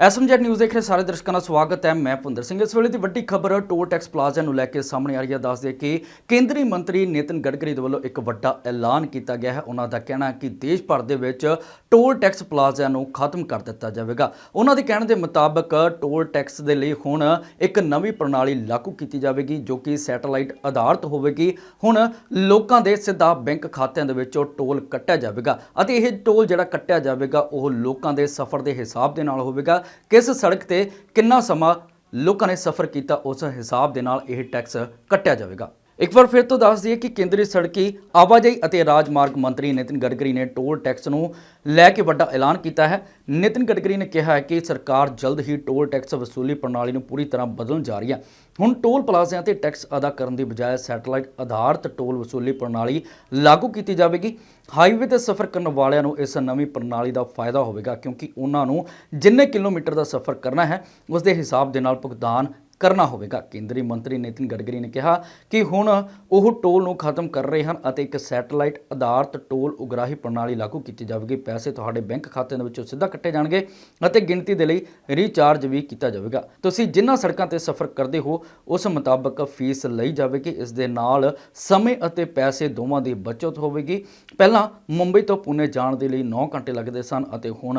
SMZ news ਦੇਖ ਰਹੇ ਸਾਰੇ ਦਰਸ਼ਕਾਂ ਦਾ ਸਵਾਗਤ ਹੈ। ਮੈਂ ਭੁੰਦਰ ਸਿੰਘ। ਇਸ ਵੇਲੇ ਦੀ ਵੱਡੀ ਖਬਰ ਟੋਲ ਟੈਕਸ ਪਲਾਜ਼ਾ ਨੂੰ ਲੈ ਕੇ ਸਾਹਮਣੇ ਆ ਰਹੀ ਹੈ। ਦੱਸਦੇ ਕਿ ਕੇਂਦਰੀ ਮੰਤਰੀ ਨਿਤਿਨ ਗਡਕਰੀ ਦੇ ਵੱਲੋਂ ਇੱਕ ਵੱਡਾ ਐਲਾਨ ਕੀਤਾ ਗਿਆ ਹੈ। ਉਹਨਾਂ ਦਾ ਕਹਿਣਾ ਹੈ ਕਿ ਦੇਸ਼ ਭਰ ਦੇ ਵਿੱਚ ਟੋਲ ਟੈਕਸ ਪਲਾਜ਼ਾ ਨੂੰ ਖਤਮ ਕਰ ਦਿੱਤਾ ਜਾਵੇਗਾ। ਉਹਨਾਂ ਦੇ ਕਹਿਣ ਦੇ ਮੁਤਾਬਕ ਟੋਲ ਟੈਕਸ ਦੇ ਲਈ ਹੁਣ ਇੱਕ ਨਵੀਂ ਪ੍ਰਣਾਲੀ ਲਾਗੂ ਕੀਤੀ ਜਾਵੇਗੀ, ਜੋ ਕਿ ਸੈਟੇਲਾਈਟ ਆਧਾਰਿਤ ਹੋਵੇਗੀ। ਹੁਣ ਲੋਕਾਂ ਦੇ ਸਿੱਧਾ ਬੈਂਕ ਖਾਤਿਆਂ ਦੇ ਵਿੱਚੋਂ ਟੋਲ ਕੱਟਿਆ ਜਾਵੇਗਾ ਅਤੇ ਇਹ ਟੋਲ ਜਿਹੜਾ ਕੱਟਿਆ ਜਾਵੇਗਾ, ਉਹ ਲੋਕਾਂ ਦੇ ਸਫ਼ਰ ਦੇ ਹਿਸਾਬ ਦੇ ਨਾਲ ਹੋਵੇਗਾ। ਕਿਸ ਸੜਕ ਤੇ ਕਿੰਨਾ ਸਮਾਂ ਲੋਕਾਂ ਨੇ ਸਫ਼ਰ ਕੀਤਾ, ਉਸ ਹਿਸਾਬ ਦੇ ਨਾਲ ਇਹ ਟੈਕਸ ਕੱਟਿਆ ਜਾਵੇਗਾ। ਇੱਕ ਵਾਰ ਫਿਰ ਤੋਂ ਦੱਸ ਦਈਏ ਕਿ ਕੇਂਦਰੀ ਸੜਕੀ ਆਵਾਜਾਈ ਅਤੇ ਰਾਜਮਾਰਗ ਮੰਤਰੀ ਨਿਤਿਨ ਗਡਕਰੀ ਨੇ ਟੋਲ ਟੈਕਸ ਨੂੰ ਲੈ ਕੇ ਵੱਡਾ ਐਲਾਨ ਕੀਤਾ ਹੈ। ਨਿਤਿਨ ਗਡਕਰੀ ਨੇ ਕਿਹਾ ਹੈ ਕਿ ਸਰਕਾਰ ਜਲਦ ਹੀ ਟੋਲ ਟੈਕਸ ਵਸੂਲੀ ਪ੍ਰਣਾਲੀ ਨੂੰ ਪੂਰੀ ਤਰ੍ਹਾਂ ਬਦਲਣ ਜਾ ਰਹੀ ਹੈ। ਹੁਣ ਟੋਲ ਪਲਾਜ਼ਿਆਂ ਤੇ ਟੈਕਸ ਅਦਾ ਕਰਨ ਦੀ ਬਜਾਏ ਸੈਟੇਲਾਈਟ ਆਧਾਰਿਤ ਟੋਲ ਵਸੂਲੀ ਪ੍ਰਣਾਲੀ ਲਾਗੂ ਕੀਤੀ ਜਾਵੇਗੀ। ਹਾਈਵੇ ਤੇ ਸਫ਼ਰ ਕਰਨ ਵਾਲਿਆਂ ਨੂੰ ਇਸ ਨਵੀਂ ਪ੍ਰਣਾਲੀ ਦਾ ਫਾਇਦਾ ਹੋਵੇਗਾ ਕਿਉਂਕਿ ਉਹਨਾਂ ਨੂੰ ਜਿੰਨੇ ਕਿਲੋਮੀਟਰ ਦਾ ਸਫ਼ਰ ਕਰਨਾ ਹੈ, ਉਸ ਦੇ ਹਿਸਾਬ ਦੇ ਨਾਲ ਭੁਗਤਾਨ ਕਰਨਾ ਹੋਵੇਗਾ। ਕੇਂਦਰੀ ਮੰਤਰੀ ਨਿਤਿਨ ਗਡਕਰੀ ਨੇ ਕਿਹਾ ਕਿ ਹੁਣ ਉਹ ਟੋਲ ਨੂੰ ਖਤਮ ਕਰ ਰਹੇ ਹਨ ਅਤੇ ਇੱਕ ਸੈਟੇਲਾਈਟ ਆਧਾਰਿਤ ਟੋਲ ਉਗਰਾਹੀ ਪ੍ਰਣਾਲੀ ਲਾਗੂ ਕੀਤੀ ਜਾਵੇਗੀ। ਪੈਸੇ ਤੁਹਾਡੇ ਬੈਂਕ ਖਾਤਿਆਂ ਦੇ ਵਿੱਚੋਂ ਸਿੱਧਾ ਕੱਟੇ ਜਾਣਗੇ ਅਤੇ ਗਿਣਤੀ ਦੇ ਲਈ ਰੀਚਾਰਜ ਵੀ ਕੀਤਾ ਜਾਵੇਗਾ। ਤੁਸੀਂ ਜਿੰਨਾ ਸੜਕਾਂ ਤੇ ਸਫ਼ਰ ਕਰਦੇ ਹੋ, ਉਸ ਮੁਤਾਬਕ ਫੀਸ ਲਈ ਜਾਵੇਗੀ। ਇਸ ਦੇ ਨਾਲ ਸਮੇਂ ਅਤੇ ਪੈਸੇ ਦੋਵਾਂ ਦੀ ਬਚਤ ਹੋਵੇਗੀ। ਪਹਿਲਾਂ ਮੁੰਬਈ ਤੋਂ ਪੁਨੇ ਜਾਣ ਦੇ ਲਈ 9 ਘੰਟੇ ਲੱਗਦੇ ਸਨ ਅਤੇ ਹੁਣ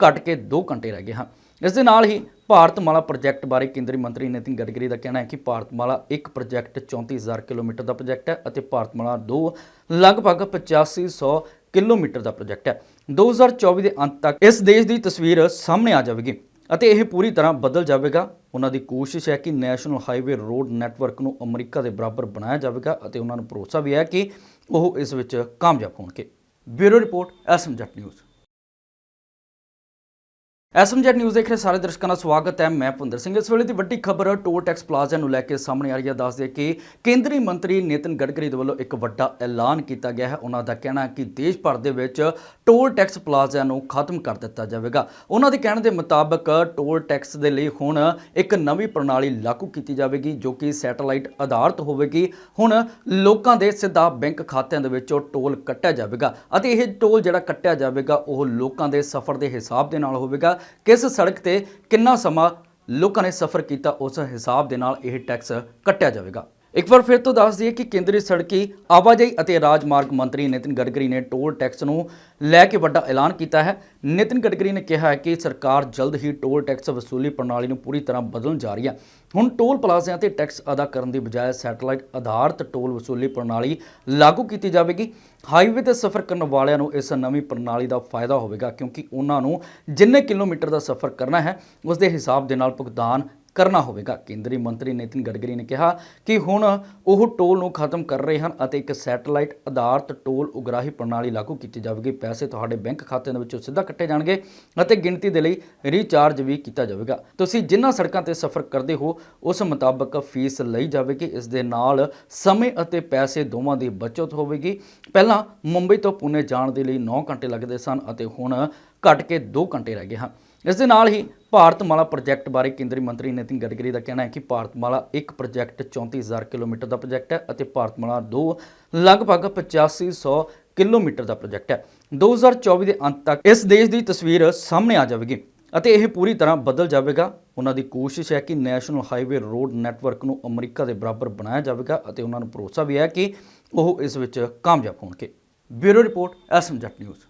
ਘਟ ਕੇ 2 ਘੰਟੇ ਰਹਿ ਗਏ ਹਨ। ਇਸ ਦੇ ਨਾਲ ਹੀ ਭਾਰਤਮਾਲਾ ਪ੍ਰੋਜੈਕਟ ਬਾਰੇ ਕੇਂਦਰੀ ਮੰਤਰੀ ਨਿਤਿਨ ਗਡਕਰੀ ਦਾ ਕਹਿਣਾ ਹੈ ਕਿ ਭਾਰਤਮਾਲਾ ਇੱਕ ਪ੍ਰੋਜੈਕਟ 34000 ਕਿਲੋਮੀਟਰ ਦਾ ਪ੍ਰੋਜੈਕਟ ਹੈ ਅਤੇ ਭਾਰਤਮਾਲਾ 2 ਲਗਭਗ 8500 ਕਿਲੋਮੀਟਰ ਦਾ ਪ੍ਰੋਜੈਕਟ ਹੈ। 2024 ਦੇ ਅੰਤ ਤੱਕ ਇਸ ਦੇਸ਼ ਦੀ ਤਸਵੀਰ ਸਾਹਮਣੇ ਆ ਜਾਵੇਗੀ ਅਤੇ ਇਹ ਪੂਰੀ ਤਰ੍ਹਾਂ ਬਦਲ ਜਾਵੇਗਾ। ਉਹਨਾਂ ਦੀ ਕੋਸ਼ਿਸ਼ ਹੈ ਕਿ ਨੈਸ਼ਨਲ ਹਾਈਵੇ ਰੋਡ ਨੈਟਵਰਕ ਨੂੰ ਅਮਰੀਕਾ ਦੇ ਬਰਾਬਰ ਬਣਾਇਆ ਜਾਵੇਗਾ ਅਤੇ ਉਹਨਾਂ ਨੂੰ ਭਰੋਸਾ ਵੀ ਹੈ ਕਿ ਉਹ ਇਸ ਵਿੱਚ ਕਾਮਯਾਬ ਹੋਣਗੇ। Bureau report SMZ news. SMZ news ਦੇਖ ਰਹੇ ਸਾਰੇ ਦਰਸ਼ਕਾਂ ਦਾ ਸਵਾਗਤ ਹੈ, ਮੈਂ ਭੁੰਦਰ ਸਿੰਘ। ਇਸ ਵੇਲੇ ਦੀ ਵੱਡੀ ਖਬਰ ਟੋਲ ਟੈਕਸ ਪਲਾਜ਼ਾ ਨੂੰ ਲੈ ਕੇ ਸਾਹਮਣੇ ਆ ਰਹੀ ਹੈ, ਦੱਸਦੇ ਕਿ ਕੇਂਦਰੀ ਮੰਤਰੀ ਨਿਤਿਨ ਗਡਕਰੀ ਦੇ ਵੱਲੋਂ ਇੱਕ ਵੱਡਾ ਐਲਾਨ ਕੀਤਾ ਗਿਆ ਹੈ। ਉਹਨਾਂ ਦਾ ਕਹਿਣਾ ਹੈ ਕਿ ਦੇਸ਼ ਭਰ ਦੇ ਵਿੱਚ ਟੋਲ ਟੈਕਸ ਪਲਾਜ਼ਾ ਨੂੰ ਖਤਮ ਕਰ ਦਿੱਤਾ ਜਾਵੇਗਾ। ਉਹਨਾਂ ਦੇ ਕਹਿਣ ਦੇ ਮੁਤਾਬਕ ਟੋਲ ਟੈਕਸ ਦੇ ਲਈ ਹੁਣ ਇੱਕ ਨਵੀਂ ਪ੍ਰਣਾਲੀ ਲਾਗੂ ਕੀਤੀ ਜਾਵੇਗੀ, ਜੋ ਕਿ ਸੈਟੇਲਾਈਟ ਆਧਾਰਿਤ ਹੋਵੇਗੀ। ਹੁਣ ਲੋਕਾਂ ਦੇ ਸਿੱਧਾ ਬੈਂਕ ਖਾਤਿਆਂ ਦੇ ਵਿੱਚੋਂ ਟੋਲ ਕੱਟਿਆ ਜਾਵੇਗਾ ਅਤੇ ਇਹ ਟੋਲ ਜਿਹੜਾ ਕੱਟਿਆ ਜਾਵੇਗਾ, ਉਹ ਲੋਕਾਂ ਦੇ ਸਫ਼ਰ ਦੇ ਹਿਸਾਬ ਦੇ ਨਾਲ ਹੋਵੇਗਾ। ਕਿਸ ਸੜਕ ਤੇ ਕਿੰਨਾ ਸਮਾਂ ਲੋਕਾਂ ਨੇ ਸਫ਼ਰ ਕੀਤਾ, ਉਸ ਹਿਸਾਬ ਦੇ ਨਾਲ ਇਹ ਟੈਕਸ ਕੱਟਿਆ ਜਾਵੇਗਾ। ਇੱਕ ਵਾਰ ਫਿਰ ਤੋਂ ਦੱਸ ਦਈਏ ਕਿ ਕੇਂਦਰੀ ਸੜਕੀ ਆਵਾਜਾਈ ਅਤੇ ਰਾਜਮਾਰਗ ਮੰਤਰੀ ਨਿਤਿਨ ਗਡਕਰੀ ਨੇ ਟੋਲ ਟੈਕਸ ਨੂੰ ਲੈ ਕੇ ਵੱਡਾ ਐਲਾਨ ਕੀਤਾ ਹੈ। ਨਿਤਿਨ ਗਡਕਰੀ ਨੇ ਕਿਹਾ ਹੈ ਕਿ ਸਰਕਾਰ ਜਲਦ ਹੀ ਟੋਲ ਟੈਕਸ ਵਸੂਲੀ ਪ੍ਰਣਾਲੀ ਨੂੰ ਪੂਰੀ ਤਰ੍ਹਾਂ ਬਦਲਣ ਜਾ ਰਹੀ ਹੈ। ਹੁਣ ਟੋਲ ਪਲਾਜ਼ਿਆਂ ਤੇ ਟੈਕਸ ਅਦਾ ਕਰਨ ਦੀ ਬਜਾਏ ਸੈਟੇਲਾਈਟ ਆਧਾਰਿਤ ਟੋਲ ਵਸੂਲੀ ਪ੍ਰਣਾਲੀ ਲਾਗੂ ਕੀਤੀ ਜਾਵੇਗੀ। ਹਾਈਵੇ ਤੇ ਸਫ਼ਰ ਕਰਨ ਵਾਲਿਆਂ ਨੂੰ ਇਸ ਨਵੀਂ ਪ੍ਰਣਾਲੀ ਦਾ ਫਾਇਦਾ ਹੋਵੇਗਾ ਕਿਉਂਕਿ ਉਹਨਾਂ ਨੂੰ ਜਿੰਨੇ ਕਿਲੋਮੀਟਰ ਦਾ ਸਫ਼ਰ ਕਰਨਾ ਹੈ, ਉਸ ਦੇ ਹਿਸਾਬ ਦੇ ਨਾਲ ਭੁਗਤਾਨ ਕਰਨਾ ਹੋਵੇਗਾ। ਕੇਂਦਰੀ ਮੰਤਰੀ ਨਿਤਿਨ ਗਡਕਰੀ ਨੇ ਕਿਹਾ ਕਿ ਹੁਣ ਉਹ ਟੋਲ ਨੂੰ ਖਤਮ ਕਰ ਰਹੇ ਹਨ ਅਤੇ ਇੱਕ ਸੈਟੇਲਾਈਟ ਆਧਾਰਿਤ ਟੋਲ ਉਗਰਾਹੀ ਪ੍ਰਣਾਲੀ ਲਾਗੂ ਕੀਤੀ ਜਾਵੇਗੀ। ਪੈਸੇ ਤੁਹਾਡੇ ਬੈਂਕ ਖਾਤਿਆਂ ਦੇ ਵਿੱਚੋਂ ਸਿੱਧਾ ਕੱਟੇ ਜਾਣਗੇ ਅਤੇ ਗਿਣਤੀ ਦੇ ਲਈ ਰੀਚਾਰਜ ਵੀ ਕੀਤਾ ਜਾਵੇਗਾ। ਤੁਸੀਂ ਜਿੰਨਾ ਸੜਕਾਂ ਤੇ ਸਫ਼ਰ ਕਰਦੇ ਹੋ, ਉਸ ਮੁਤਾਬਕ ਫੀਸ ਲਈ ਜਾਵੇਗੀ। ਇਸ ਦੇ ਨਾਲ ਸਮੇਂ ਅਤੇ ਪੈਸੇ ਦੋਵਾਂ ਦੀ ਬਚਤ ਹੋਵੇਗੀ। ਪਹਿਲਾਂ ਮੁੰਬਈ ਤੋਂ ਪੁਣੇ ਜਾਣ ਦੇ ਲਈ 9 ਘੰਟੇ ਲੱਗਦੇ ਸਨ ਅਤੇ ਹੁਣ ਘਟ ਕੇ 2 ਘੰਟੇ ਰਹਿ ਗਏ ਹਨ। ਇਸ ਦੇ ਨਾਲ ਹੀ ਭਾਰਤਮਾਲਾ ਪ੍ਰੋਜੈਕਟ ਬਾਰੇ ਕੇਂਦਰੀ ਮੰਤਰੀ ਨਿਤਿਨ ਗਡਕਰੀ ਦਾ ਕਹਿਣਾ ਹੈ ਕਿ ਭਾਰਤਮਾਲਾ ਇੱਕ ਪ੍ਰੋਜੈਕਟ 34000 ਕਿਲੋਮੀਟਰ ਦਾ ਪ੍ਰੋਜੈਕਟ ਹੈ ਅਤੇ ਭਾਰਤਮਾਲਾ 2 ਲਗਭਗ 8500 ਕਿਲੋਮੀਟਰ ਦਾ ਪ੍ਰੋਜੈਕਟ ਹੈ। 2024 ਦੇ ਅੰਤ ਤੱਕ ਇਸ ਦੇਸ਼ ਦੀ ਤਸਵੀਰ ਸਾਹਮਣੇ ਆ ਜਾਵੇਗੀ ਅਤੇ ਇਹ ਪੂਰੀ ਤਰ੍ਹਾਂ ਬਦਲ ਜਾਵੇਗਾ। ਉਹਨਾਂ ਦੀ ਕੋਸ਼ਿਸ਼ ਹੈ ਕਿ ਨੈਸ਼ਨਲ ਹਾਈਵੇ ਰੋਡ ਨੈਟਵਰਕ ਨੂੰ ਅਮਰੀਕਾ ਦੇ ਬਰਾਬਰ ਬਣਾਇਆ ਜਾਵੇਗਾ ਅਤੇ ਉਹਨਾਂ ਨੂੰ ਭਰੋਸਾ ਵੀ ਹੈ ਕਿ ਉਹ ਇਸ ਵਿੱਚ ਕਾਮਯਾਬ ਹੋਣਗੇ। Bureau report SMZ news.